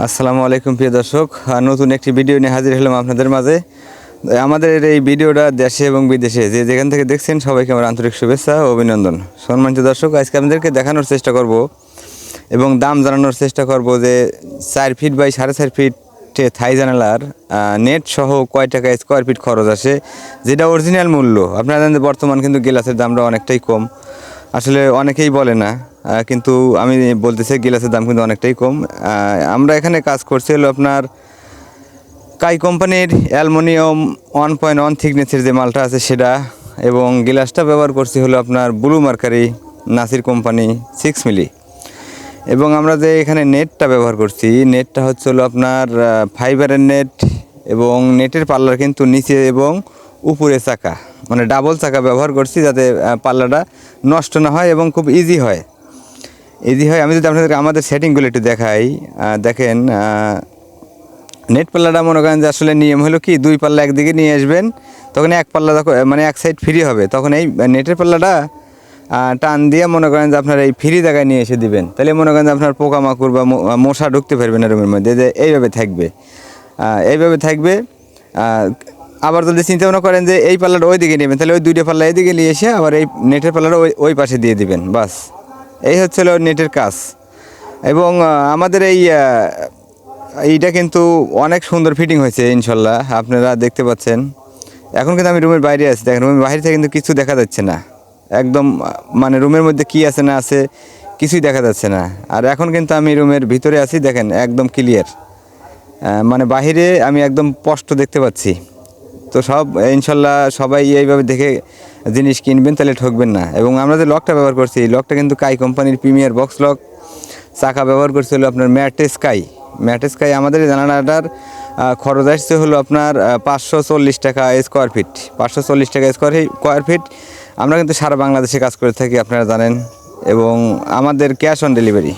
আসসালামু আলাইকুম প্রিয় দর্শক নতুন একটি ভিডিও নিয়ে হাজির হলাম আপনাদের মাঝে। আমাদের এই ভিডিওটা দেশে এবং বিদেশে, যে যেখান থেকে দেখছেন সবাইকে আমার আন্তরিক শুভেচ্ছা ও অভিনন্দন। সম্মানিত দর্শক, আজকে আপনাদেরকে দেখানোর চেষ্টা করব এবং দাম জানানোর চেষ্টা করব যে চার ফিট বাই সাড়ে চার ফিটে থাই জানালার নেট সহ কয় টাকা স্কোয়ার ফিট খরচ আসে যেটা অরিজিনাল মূল্য। আপনারা জানেন বর্তমান কিন্তু গ্লাসের দামটা অনেকটাই কম। আসলে অনেকেই বলে না কিন্তু আমি বলতে চাই গ্লাসের দাম কিন্তু অনেকটাই কম। আমরা এখানে কাজ করছি হলো আপনার কাই কোম্পানির অ্যালমোনিয়াম ওয়ান পয়েন্ট ওয়ান থিকনেসের যে মালটা আছে সেটা এবং গিলাসটা ব্যবহার করছি হলো আপনার blue mercury Nasir company six milli. এবং আমরা যে এখানে নেটটা ব্যবহার করছি, নেটটা হচ্ছে হলো আপনার ফাইবারের নেট এবং নেটের পাল্লার কিন্তু নিচে এবং উপরে চাকা। মানে ডাবল চাকা ব্যবহার করছি যাতে পাল্লাটা নষ্ট না হয় এবং খুব ইজি হয়। ইজি হয় আমি যদি আপনাদেরকে আমাদের সেটিংগুলো একটু দেখাই দেখেন নেট পাল্লাটা মনে করেন যে আসলে নিয়ম হলো কি, দুই পাল্লা একদিকে নিয়ে আসবেন, তখন এক পাল্লা মানে এক সাইড ফ্রি হবে, তখন এই নেটের পাল্লাটা টান দিয়ে মনে করেন যে আপনার এই ফ্রি জায়গায় নিয়ে এসে দিবেন। তাহলে মনে করেন যে আপনার পোকামাকড় বা মশা ঢুকতে পারবে না রুমের মধ্যে, যে এইভাবে থাকবে। এইভাবে থাকবে আবার যদি চিন্তা ভাবনা করেন যে এই পাল্লাটা ওই দিকে নেবেন, তাহলে ওই দুইটা পাল্লা এইদিকে নিয়ে এসে আবার এই নেটের পাল্লাটা ওই ওই পাশে দিয়ে দিবেন, বাস। এই হচ্ছিল নেটের কাজ। এবং আমাদের এই এইটা কিন্তু অনেক সুন্দর ফিটিং হয়েছে, ইনশাল্লাহ, আপনারা দেখতে পাচ্ছেন। এখন কিন্তু আমি রুমের বাইরে আছি। দেখেন রুমের বাইরে থেকে কিন্তু কিছু দেখা যাচ্ছে না। একদম মানে রুমের মধ্যে কি আছে, না আছে, কিছুই দেখা যাচ্ছে না। আর এখন কিন্তু আমি রুমের ভিতরে আছি, দেখেন, একদম ক্লিয়ার মানে বাইরে আমি একদম স্পষ্ট দেখতে পাচ্ছি। তো সব ইনশাল্লাহ সবাই এইভাবে দেখে জিনিস কিনবেন তাহলে ঠকবেন না। এবং আমরা যে লকটা ব্যবহার করছি লকটা কিন্তু কাই কোম্পানির প্রিমিয়ার বক্স লক। চাকা ব্যবহার করছে হলো আপনার ম্যাটে স্কাই ম্যাটে স্কাই আমাদের আহ, খরচ আসছে হলো আপনার পাঁচশো চল্লিশ টাকা স্কোয়ার ফিট পাঁচশো চল্লিশ টাকা স্কোয়ার স্কোয়ার ফিট আমরা কিন্তু সারা বাংলাদেশে কাজ করে থাকি আপনারা জানেন। এবং আমাদের ক্যাশ অন ডেলিভারি